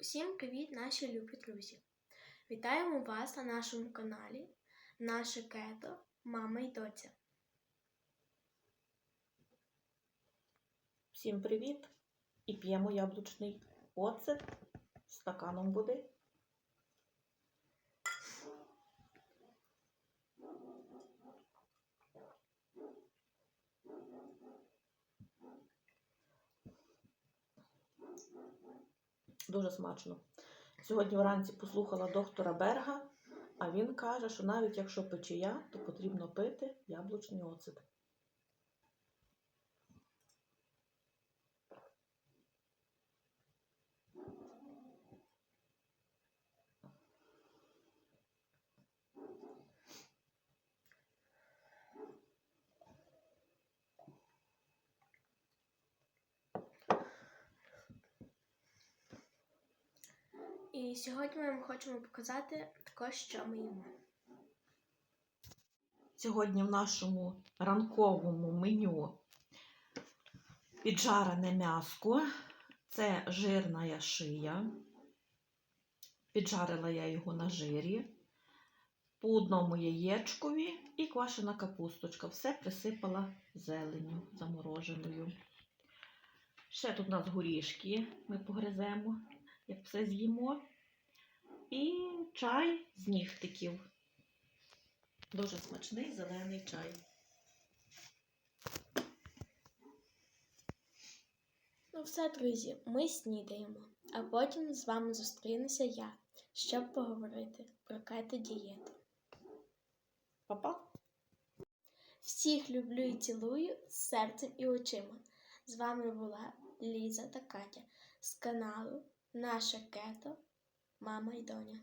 Усім привіт, наші любі друзі! Вітаємо вас на нашому каналі Наше кето, мама й доця. Всім привіт! І п'ємо яблучний оцет стаканом води. Дуже смачно. Сьогодні вранці послухала доктора Берга, а він каже, що навіть якщо печія, то потрібно пити яблучний оцет. І сьогодні ми вам хочемо показати також, що ми їмо. Сьогодні в нашому ранковому меню піджарене м'яско. Це жирна шия. Піджарила я його на жирі. По одному яєчкові і квашена капусточка. Все присипала зеленю замороженою. Ще тут у нас горішки ми погриземо, як все з'їмо. І чай з нігтиків. Дуже смачний зелений чай. Ну все, друзі, ми снідаємо, а потім з вами зустрінуся я, щоб поговорити про кето дієту. Па-па! Всіх люблю і цілую з серцем і очима. З вами була Ліза та Катя з каналу Наше кето, мама й доня.